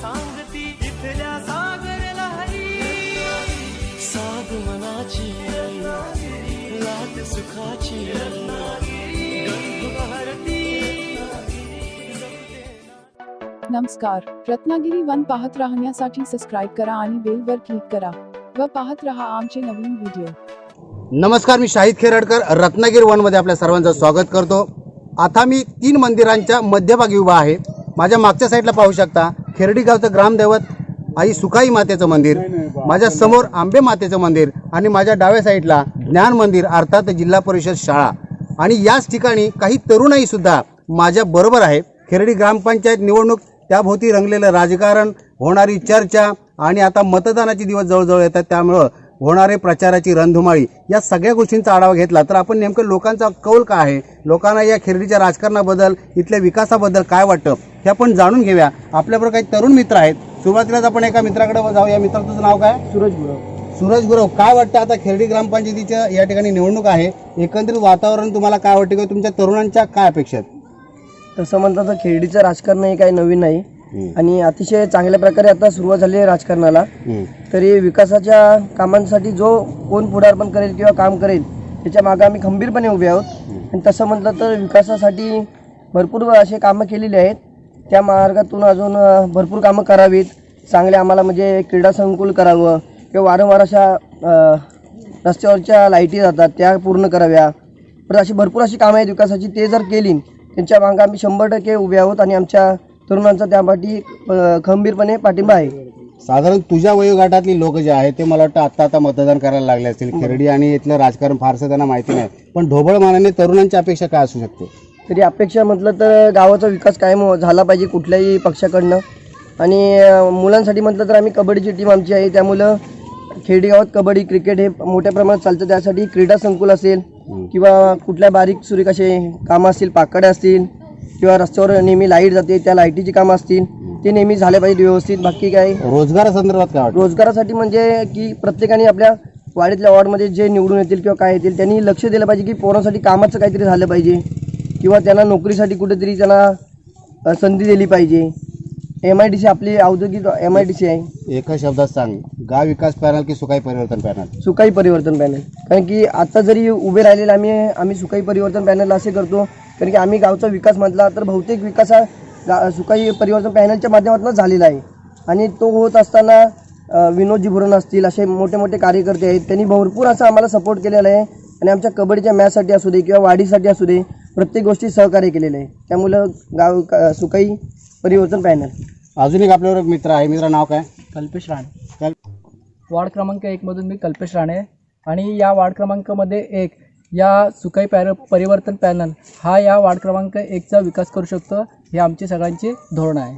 सांगती इथल्या सागर लहरी साध मनाची लाट सुखाची नमस्कार. रत्नागिरी वन पाहत राहण्यासाठी सबस्क्राईब करा आणि बेल वर क्लिक करा व पाहत रहा आमचे नवीन व्हिडिओ नमस्कार मी शाहिद खेरडकर रत्नागिरी वनमध्ये आपल्या सर्वांचं स्वागत करतो. आता मी तीन मंदिरांच्या मध्यभागी उभा आहे. माझ्या मागच्या साईडला पाहू शकता. खेरडी गावचं ग्रामदैवत आई सुकाई मातेचं मंदिर माझ्यासमोर आंबे मातेचं मंदिर आणि माझ्या डाव्या साईडला ज्ञान मंदिर अर्थात जिल्हा परिषद शाळा. आणि याच ठिकाणी काही तरुणाई सुद्धा माझ्या बरोबर आहे. खेरडी ग्रामपंचायत निवडणूक त्याभोवती रंगलेलं राजकारण होणारी चर्चा आणि आता मतदानाचे दिवस जवळजवळ येतात त्यामुळं होणारे प्रचाराची रणधुमाळी या सगळ्या गोष्टींचा आढावा घेतला. तर आपण नेमकं लोकांचा कौल काय आहे? लोकांना या खिरडीच्या राजकारणाबद्दल इथल्या विकासाबद्दल काय वाटतं? हे आपण जाणून घेऊया. आपल्याबरोबर काही तरुण मित्र आहेत. सुरुवातीलाच आपण एका मित्राकडे जाऊया. मित्र तुझं नाव काय? सूरज गुरव. सूरज गुरव काय वाटतं आता खेरडी ग्रामपंचायतीच्या या ठिकाणी निवडणूक आहे? एकंदरीत वातावरण तुम्हाला काय वाटतं किंवा तुमच्या तरुणांच्या काय अपेक्षा आहेत? तसं म्हणतात तर खेळडीचं राजकारण हे काही नवीन नाही. आणि अतिशय चांगल्या प्रकारे आता सुरुवात झाली आहे राजकारणाला. तरी विकासाच्या कामांसाठी जो कोण पुढारपण करेल किंवा काम करेल त्याच्यामागे आम्ही खंबीरपणे उभे आहोत. आणि तसं म्हटलं तर विकासासाठी भरपूर असे कामं केलेली आहेत. त्या मार्गातून अजून भरपूर कामं करावीत. चांगले आम्हाला म्हणजे क्रीडा संकुल करावं किंवा वारंवार अशा रस्त्यावरच्या लाईटी जातात त्या पूर्ण कराव्या. परत अशी भरपूर अशी कामं आहेत विकासाची ते जर केली त्यांच्या मागं आम्ही शंभर टक्के उभे आहोत आणि आमच्या तरुणांचा त्यापाठी खंबीरपणे पाठिंबा आहे. साधारण तुझ्या वयोगटातली लोक जे आहेत ते मला वाटतं आत्ता आता मतदान करायला लागले असतील. खेरडी आणि इथलं राजकारण फारसं त्यांना माहिती नाही. पण ढोबळ मानाने तरुणांची अपेक्षा काय असू शकते? तरी अपेक्षा म्हटलं तर गावाचा विकास कायम हो- झाला पाहिजे कुठल्याही पक्षाकडनं. आणि मुलांसाठी म्हटलं तर आम्ही कबड्डीची टीम आमची आहे. त्यामुळं खेडी गावात कबड्डी क्रिकेट हे मोठ्या प्रमाणात चालतं. त्यासाठी क्रीडा संकुल असेल किंवा कुठल्या बारीक सुरीक असे कामं असतील पाकड्या असतील किंवा रस्त्यावर नेहमी लाइट जाते त्या लाईटीची कामं असतील ते नेहमी झाले पाहिजे व्यवस्थित. बाकी काय? रोजगारासंदर्भात काय वाटतं? रोजगारासाठी म्हणजे की प्रत्येकाने आपल्या वाडीतल्या वॉर्डमध्ये जे निवडून येतील किंवा काय येतील त्यांनी लक्ष दिलं पाहिजे की पोरांसाठी कामाचं काहीतरी झालं पाहिजे. किंवा त्यांना नोकरीसाठी कुठेतरी त्यांना अ, संधी दिली पाहिजे. एम आय डी सी आपली औद्योगिक एम आय डी सी आहे. एका शब्दात सांग. गाव विकास पॅनल की सुकाई परिवर्तन पॅनल? सुकाई परिवर्तन पॅनल. कारण की आता जरी उभे राहिलेले आम्ही आम्ही सुकाई परिवर्तन पॅनल असे करतो कारण की आम्ही गावचा विकास म्हटला तर बहुतेक विकास हा गा सुकाई परिवर्तन पॅनलच्या माध्यमातून झालेला आहे. आणि तो होत असताना विनोदजी भुरण असतील असे मोठे मोठे कार्यकर्ते आहेत त्यांनी भरपूर असं आम्हाला सपोर्ट केलेला आहे. आणि आमच्या कबड्डीच्या मॅचसाठी असू दे किंवा वाढीसाठी असू दे प्रत्येक गोष्टी सहकार्य केलेलं आहे. त्यामुळं गाव क- सुकाई परिवर्तन पॅनल. अजून एक आपल्यावर एक मित्र आहे. मित्र नाव काय? कल्पेश राणे. वार्ड क्रमांक एकमधून मी कल्पेश राणे आणि या वार्ड क्रमांकामध्ये एक या सुकाई पॅर परिवर्तन पॅनल हा या वार्ड क्रमांक एकचा विकास करू शकतो हे आमचे सगळ्यांचे धोरण आहे.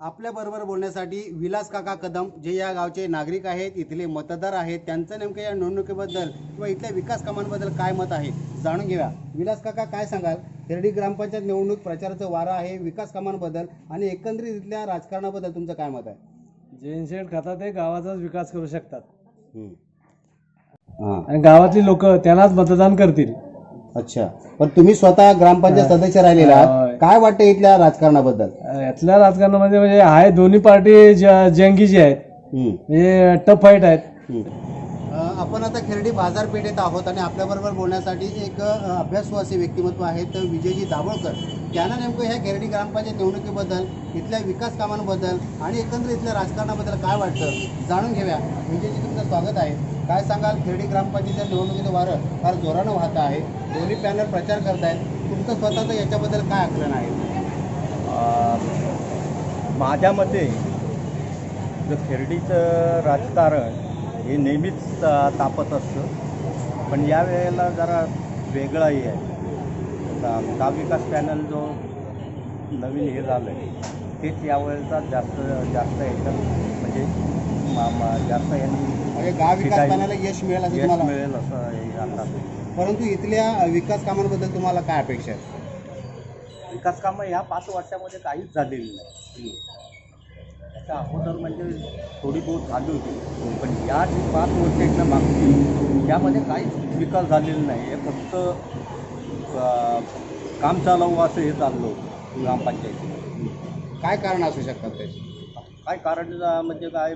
आपल्या बरोबर बोलण्यासाठी विलास काका कदम जे या गावचे नागरिक आहेत इथले मतदार आहेत त्यांचं नेमकं या निवडणुकीबद्दल किंवा इथल्या विकास कामांबद्दल काय मत आहे जाणून घेऊया. विलास काका काय सांगाल? हिरडी ग्रामपंचायत निवडणूक प्रचाराचं वारं आहे विकास कामांबद्दल आणि एकंदरीत इथल्या राजकारणाबद्दल तुमचं काय मत आहे? जेनशेड खातात ते गावाचाच विकास करू शकतात. हां. आणि गावातली लोक त्यांनाच मतदान करतील. अच्छा. पण तुम्ही स्वतः ग्रामपंचायत सदस्य राहिलेला आहात. होय. काय वाटतं इथल्या राजकारणाबद्दल? यातल्या राजकारणामध्ये म्हणजे आहे दोन्ही पार्टी ज- जंगी जी आहेत. हम्म. म्हणजे टफ फाईट आहेत. अ, आपण आता खेरडी बाजारपेठेत आहोत आणि आपल्याबरोबर बोलण्यासाठी एक अ, अभ्यासू असे व्यक्तिमत्व आहेत विजयजी दाभोळकर. त्यांना नेमकं ह्या खेरडी ग्रामपंचायत निवडणुकीबद्दल इथल्या विकास कामांबद्दल आणि एकंदरीत इथल्या राजकारणाबद्दल काय वाटतं? जाणून घेऊया. विजयजी तुमचं स्वागत आहे. काय सांगाल? खेडी ग्रामपंचायतीच्या निवडणुकीचं वारं फार जोरानं वाहत आहे. दोन्ही पॅनल प्रचार करत आहेत तुमचं स्वतःचं याच्याबद्दल काय आकलन आहे? माझ्या मते जो खेरडीचं राजकारण हे नेहमीच तापत असतं. पण या वेळेला जरा वेगळंही आहे. आता विकास पॅनल जो नवीन हे झालं आहे तेच यावेळेचा जास्त जास्त याच्यात म्हणजे मा- जास्त यांनी म्हणजे गाव विकास यश मिळेल असं यश तुम्हाला मिळेल असं हे अंदाज आहे. परंतु इथल्या विकास कामांबद्दल तुम्हाला काय अपेक्षा आहे विकास कामं ह्या पाच वर्षामध्ये काहीच झालेली नाही. त्याच्या अगोदर म्हणजे थोडी बहुत झाली होती. पण या जी पाच वर्ष आहेत ना मागची यामध्ये काहीच विकास झालेला नाही. हे फक्त अं, काम चालवू असं हे चाललं होतं. ग्रामपंचायतीमध्ये. काय कारण असू शकतात त्याची? काय कारण म्हणजे काय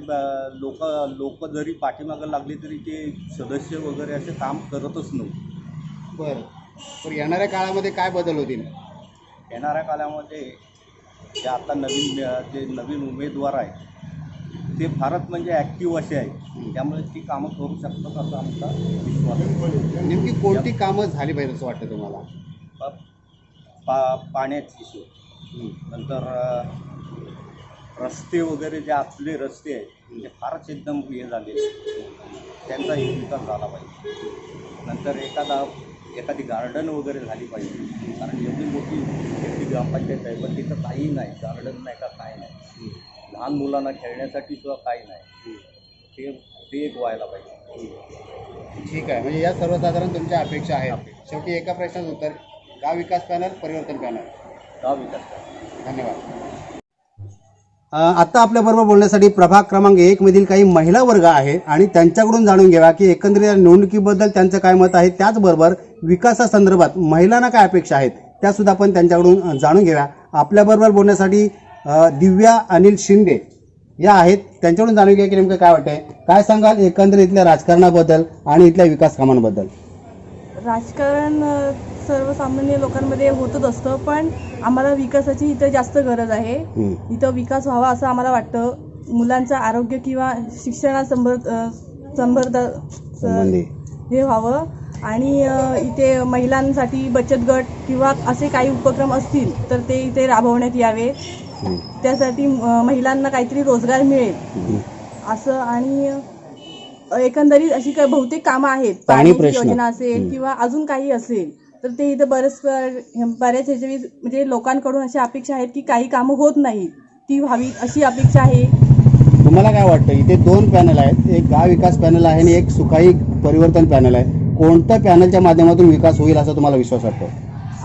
लोक लोक जरी पाठीमागं लागली तरी ते सदस्य वगैरे असे काम करतच नव्हते. बरं. पण येणाऱ्या काळामध्ये काय बदल होतील? येणाऱ्या काळामध्ये जे आता नवीन जे नवीन उमेदवार आहे ते फारच म्हणजे ॲक्टिव्ह असे आहे त्यामुळे ती कामं करू शकतात असा आमचा विश्वास आहे. नेमकी कोणती कामं झाली पाहिजे असं वाटतं तुम्हाला? प- पाण्याची सोय. नंतर रस्ते वगैरे जे आपले रस्ते आहेत ते फारच एकदम हे झालेले आहेत. त्यांचाही विकास झाला पाहिजे. नंतर एखादा एखादी गार्डन वगैरे झाली पाहिजे. कारण एवढी मोठी एवढी ग्रामपंचायत आहे पण तिथं काही नाही. गार्डन नाही का काय नाही. लहान मुलांना खेळण्यासाठी सुद्धा काही नाही. ते ते एक व्हायला पाहिजे. ठीक आहे. म्हणजे या सर्वसाधारण तुमच्या अपेक्षा आहेत. शेवटी एका प्रश्नाचं उत्तर गाव विकास पॅनल परिवर्तन पॅनल. गाव विकास करायचा धन्यवाद. आता आपल्याबरोबर बोलण्यासाठी प्रभाग क्रमांक एक मधील काही महिला वर्ग आहे आणि त्यांच्याकडून जाणून घ्यावा की एकंदरीत या निवडणुकीबद्दल त्यांचं काय मत आहे. त्याचबरोबर विकासासंदर्भात महिलांना काय अपेक्षा आहेत त्या सुद्धा आपण त्यांच्याकडून जाणून घेऊया. आपल्याबरोबर बोलण्यासाठी दिव्या अनिल शिंदे या आहेत. त्यांच्याकडून जाणून घ्या की नेमकं काय वाटतंय. काय सांगाल एकंदरीत इथल्या राजकारणाबद्दल आणि इथल्या विकास कामांबद्दल? राजकारण सर्वसामान्य लोकांमध्ये होतच असतं पण आम्हाला विकासाची इथं जास्त गरज आहे. इथं विकास व्हावा असं आम्हाला वाटतं मुलांचं आरोग्य किंवा संबंध संबंधी हे व्हावं आणि इथे महिलांसाठी बचत गट किंवा असे काही उपक्रम असतील तर ते इथे राबवण्यात यावे. त्यासाठी महिलांना काहीतरी रोजगार मिळेल. असं आणि एकंदरीत अशी काही बहुतेक कामं आहेत. पाणी प्रश्न. योजना असेल किंवा अजून काही असेल तर ते इथं बरेच बऱ्याच ह्याच्या म्हणजे लोकांकडून अशा अपेक्षा आहेत की काही कामं होत नाहीत. ती व्हावीत अशी अपेक्षा आहे. तुम्हाला काय वाटतं? इथे दोन पॅनल आहेत. एक गाव विकास पॅनल आहे आणि एक सुखाई परिवर्तन पॅनल आहे. कोणत्या पॅनलच्या माध्यमातून विकास होईल असा तुम्हाला विश्वास वाटतो?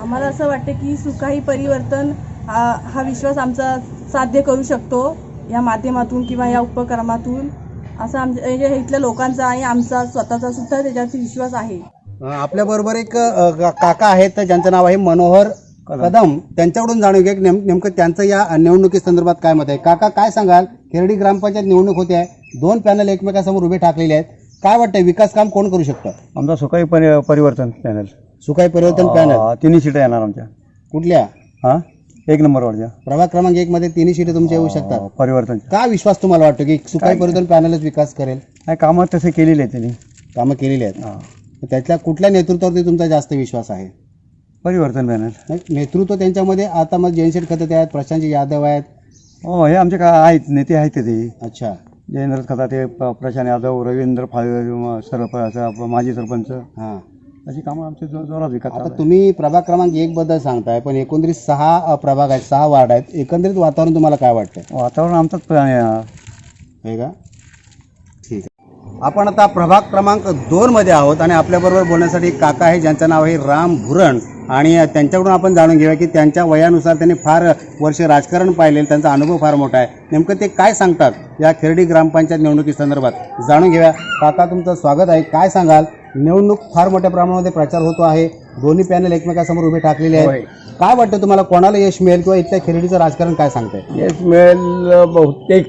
आम्हाला असं वाटतं की सुखाही परिवर्तन हा हा विश्वास आमचा साध्य करू शकतो. या माध्यमातून किंवा या उपक्रमातून. असा आमच्या म्हणजे इथल्या लोकांचा आणि आमचा स्वतःचा सुद्धा त्याच्यावरती विश्वास आहे. आपल्या बरोबर एक अ, काका आहेत ज्यांचं नाव आहे मनोहर कदम. त्यांच्याकडून जाणून घ्या की नेम नेमकं त्यांचं या निवडणुकी संदर्भात काय मत आहे? काका काय सांगाल? खेरडी ग्रामपंचायत निवडणूक होते आहे. दोन पॅनल एकमेकांसमोर उभे ठाकलेले आहेत. काय वाटतंय? विकास काम कोण करू शकतं? आमचा सुखाई परि परिवर्तन पॅनल. सुखाई परिवर्तन पॅनल. तिन्ही सीटा येणार आमच्या. कुठल्या? हां? एक नंबरवरच्या प्रभाग क्रमांक एक मध्ये तिन्ही सीटे तुमच्या येऊ शकतात. परिवर्तन का विश्वास तुम्हाला वाटतो की सुखाई परिवर्तन पॅनलच विकास करेल? नाही कामं तसे केलेले आहेत त्यांनी. कामं केलेली आहेत. हां. त्यातल्या कुठल्या नेतृत्वावरती तुमचा जास्त विश्वास आहे? परिवर्तन पॅनल. नाही, नेतृत्व त्यांच्यामध्ये आता मग जयशेठ खते आहेत प्रशांत यादव आहेत. हो हे आमचे का आहेत नेते आहेत ते. अच्छा. जयेंद्र खताते प- प्रशांत यादव रवींद्र फाळ सरपंच माजी सरपंच. हां. अशी कामं आमचे जो जोरात विकास आता चालू आहे. तुम्ही प्रभाग क्रमांक एक बद्दल सांगताय पण एकंदरीत सहा अ, प्रभाग आहेत सहा वार्ड आहेत. एकंदरीत वातावरण तुम्हाला काय वाटतंय? वातावरण आमचाच प- आहे. आहे का? ठीक आहे. आपण आता प्रभाग क्रमांक दोन मध्ये आहोत आणि आपल्याबरोबर बोलण्यासाठी एक काका आहे ज्यांचं नाव आहे राम भुरण. आणि त्यांच्याकडून आपण जाणून घेऊया की त्यांच्या वयानुसार त्यांनी फार वर्ष राजकारण पाहिलेलं त्यांचा अनुभव फार मोठा आहे. नेमकं ते काय सांगतात या खेरडी ग्रामपंचायत निवडणुकी संदर्भात जाणून घेऊया. काका तुमचं स्वागत आहे. काय सांगाल? निवडणूक फार मोठ्या प्रमाणामध्ये प्रचार होतो आहे. दोन्ही पॅनल एकमेकांसमोर उभे टाकलेले आहेत. काय वाटतं तुम्हाला कोणाला यश मिळेल किंवा इथल्या खेरडीचं राजकारण काय सांगतंय? यश मिळेल बहुतेक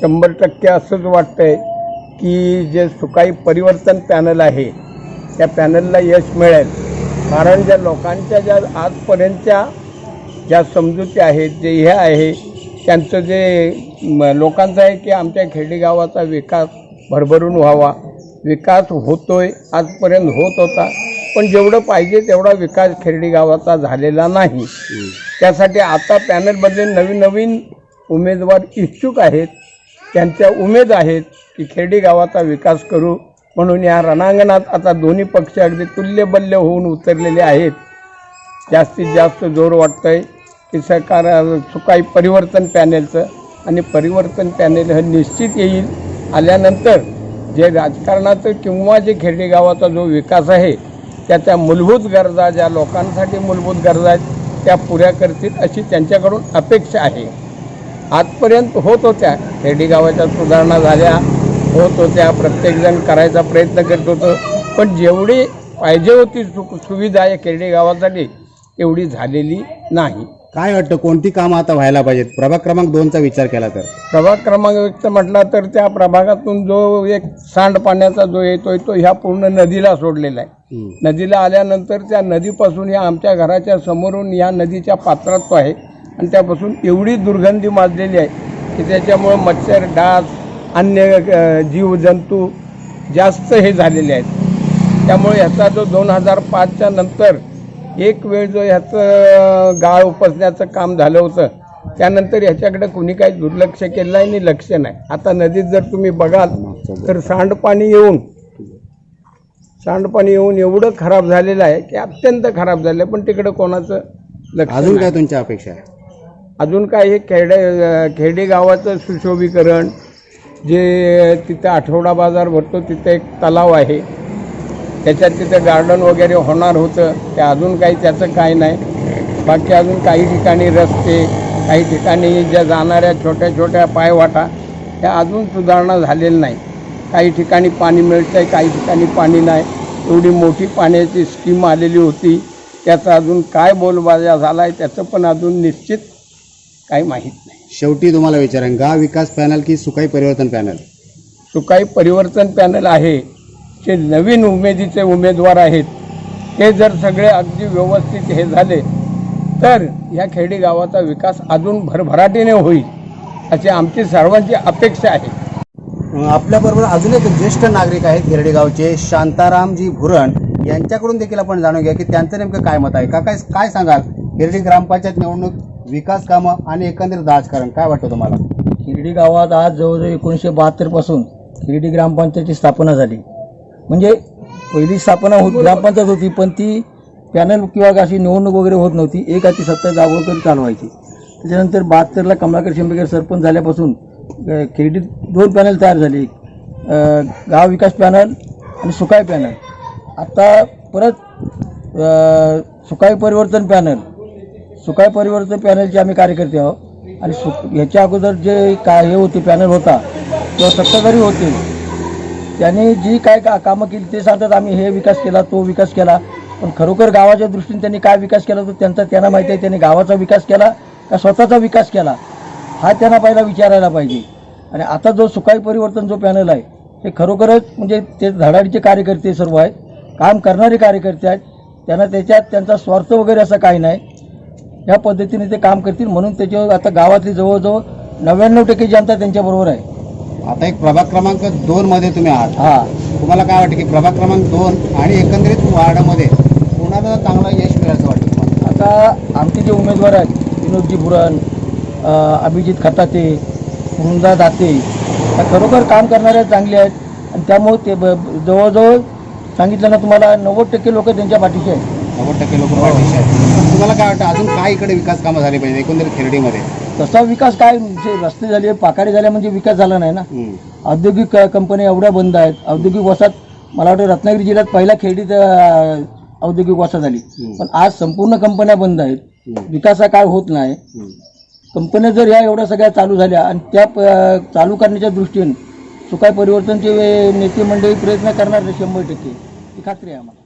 शंभर टक्के असंच वाटतंय की जे सुकाई परिवर्तन पॅनल आहे त्या पॅनलला यश मिळेल. कारण ज्या लोकांच्या ज्या आजपर्यंतच्या ज्या समजुती आहेत जे हे आहे त्यांचं जे लोकांचं आहे की आमच्या खेडी गावाचा विकास भरभरून व्हावा. विकास होतोय आजपर्यंत होत होता. पण जेवढं पाहिजे तेवढा विकास खेरडी गावाचा झालेला नाही. त्यासाठी आता पॅनलमधले नवीन नवीन उमेदवार इच्छुक आहेत. त्यांच्या उमेद आहेत की खेरडी गावाचा विकास करू. म्हणून या रणांगणात आता दोन्ही पक्ष अगदी तुल्यबल्य होऊन उतरलेले आहेत. जास्तीत जास्त जोर वाटतंय की सरकार सुकाई परिवर्तन पॅनेलचं आणि परिवर्तन पॅनेल हे निश्चित येईल. आल्यानंतर जे राजकारणाचं किंवा जे खेडेगावाचा जो विकास आहे त्याच्या मूलभूत गरजा ज्या लोकांसाठी मूलभूत गरजा आहेत त्या पुऱ्या करतील अशी त्यांच्याकडून अपेक्षा आहे. आजपर्यंत होत होत्या खेडेगावाच्या सुधारणा झाल्या होत होत्या प्रत्येकजण करायचा प्रयत्न करत होतं पण जेवढी पाहिजे होती सु सुविधा या खेडेगावासाठी एवढी तेवढी झालेली नाही. काय वाटतं कोणती कामं आता व्हायला पाहिजेत? प्रभाग क्रमांक दोनचा विचार केला तर. प्रभाग क्रमांक एक म्हटला तर त्या प्रभागातून जो एक सांडपाण्याचा जो येतोय तो ह्या पूर्ण नदीला सोडलेला आहे. नदीला आल्यानंतर त्या नदीपासून या आमच्या घराच्या समोरून या नदीच्या पात्रात तो आहे. आणि त्यापासून एवढी दुर्गंधी माजलेली आहे की त्याच्यामुळं मच्छर डास अन्य अ, जीवजंतू जास्त हे झालेले आहेत. त्यामुळे ह्याचा जो दोन हजार पाचच्या नंतर एक वेळ जो ह्याचं गाळ उपसण्याचं काम झालं होतं त्यानंतर ह्याच्याकडे कुणी काही दुर्लक्ष केलं नाही आणि लक्ष नाही. आता नदीत जर तुम्ही बघाल तर सांडपाणी येऊन सांडपाणी येऊन एवढं खराब झालेलं आहे की अत्यंत खराब झालं आहे पण तिकडं कोणाचं लक्ष अजून. काय तुमच्या अपेक्षा आहे? अजून काय हे खेडे खेडे गावाचं सुशोभीकरण जे तिथं आठवडा बाजार भरतो तिथं एक तलाव आहे. त्याच्यात तिथं गार्डन वगैरे होणार होतं. ते अजून काही त्याचं काय नाही. बाकी अजून काही ठिकाणी रस्ते काही ठिकाणी ज्या जाणाऱ्या छोट्या छोट्या पायवाटा त्या अजून सुधारणा झालेल्या नाही काही ठिकाणी पाणी मिळतं आहे काही ठिकाणी पाणी नाही. एवढी मोठी पाण्याची स्कीम आलेली होती. त्याचा अजून काय बोलबाजा झाला आहे त्याचं पण अजून निश्चित काही माहीत नाही. शेवटी तुम्हाला विचारेन गाव विकास पॅनल की सुकाई परिवर्तन पॅनल? काही परिवर्तन पॅनल आहे. जे नवीन उमेदीचे उमेदवार आहेत ते जर सगळे अगदी व्यवस्थित हे झाले तर या खेडी गावाचा विकास अजून भरभराटीने होईल अशी आमची सर्वांची अपेक्षा आहे. आपल्याबरोबर अजून एक ज्येष्ठ नागरिक आहेत गिरडे गावचे शांतारामजी भुरण. यांच्याकडून देखील आपण जाणून घ्या की त्यांचं नेमकं काय मत आहे? का काय काय सांगाल? गिरडी ग्रामपंचायत निवडणूक विकास कामं आणि एकंदरीत राजकारण काय वाटतं तुम्हाला? खिरडी गावात आज जवळजवळ एकोणीसशे बहात्तरपासून खिरडी ग्रामपंचायतची स्थापना झाली. म्हणजे पहिली स्थापना होत ग्रामपंचायत होती पण ती पॅनल किंवा अशी निवडणूक वगैरे होत नव्हती. एक अति सत्ता दाभोळकर चालवायची. त्याच्यानंतर बहात्तरला कमलाकर शेंबेकर सरपंच झाल्यापासून खिरडीत दोन पॅनल तयार झाले. गाव विकास पॅनल आणि सुकाय पॅनल. आता परत अ, सुकाय परिवर्तन पॅनल. सुकाय परिवर्तन पॅनलचे आम्ही कार्यकर्ते आहोत. आणि सु ह्याच्या अगोदर जे काय हे होते पॅनल होता किंवा सत्ताधारी होते. त्यांनी जी काय का कामं केली ते सांगतात आम्ही हे विकास केला तो विकास केला. पण खरोखर गावाच्या दृष्टीने त्यांनी काय विकास केला तो त्यांचा त्यांना माहिती आहे त्यांनी गावाचा विकास केला का स्वतःचा विकास केला? हा त्यांना पहिला विचारायला पाहिजे. आणि आता जो सुकाई परिवर्तन जो पॅनल आहे हे खरोखरच म्हणजे ते धडाडीचे कार्यकर्ते सर्व आहेत काम करणारे कार्यकर्ते आहेत त्यांना त्याच्यात त्यांचा स्वार्थ वगैरे असं काही नाही. या पद्धतीने ते काम करतील म्हणून त्याच्यावर आता गावातली जवळजवळ नव्याण्णव टक्के जनता त्यांच्याबरोबर आहे. आता एक प्रभाग क्रमांक दोन मध्ये तुम्ही आहात. हा. तुम्हाला काय वाटतं की प्रभाग क्रमांक दोन आणि एकंदरीत वार्डामध्ये कोणाला चांगलं यश असं वाटतं तुम्हाला? आता आमचे जे उमेदवार आहेत विनोदजी बुरण अ, अभिजित खताते वृंदा दाते त्या खरोखर काम करणारे चांगले आहेत. आणि त्यामुळे ते ब- जवळजवळ सांगितलं ना तुम्हाला नव्वद टक्के लोक त्यांच्या पाठीचे आहेत. नव्वद टक्के लोक पाठीशी आहेत. तुम्हाला काय वाटतं अजून काय इकडे विकास कामं झाली पाहिजे एकंदरीत खिरडीमध्ये? तसा विकास काय म्हणजे रस्ते झाले पाकाडे झाले म्हणजे विकास झाला नाही ना. औद्योगिक कंपन्या एवढ्या बंद आहेत. औद्योगिक वसाहत मला वाटतं रत्नागिरी जिल्ह्यात पहिल्या खेडीत औद्योगिक वसाहत झाली. पण आज संपूर्ण कंपन्या बंद आहेत. विकास काय होत नाही. कंपन्या जर ह्या एवढ्या सगळ्या चालू झाल्या आणि त्या चालू करण्याच्या दृष्टीने सुकाय परिवर्तनचे नेते मंडळी प्रयत्न करणार शंभर टक्के. ही खात्री आहे आम्हाला.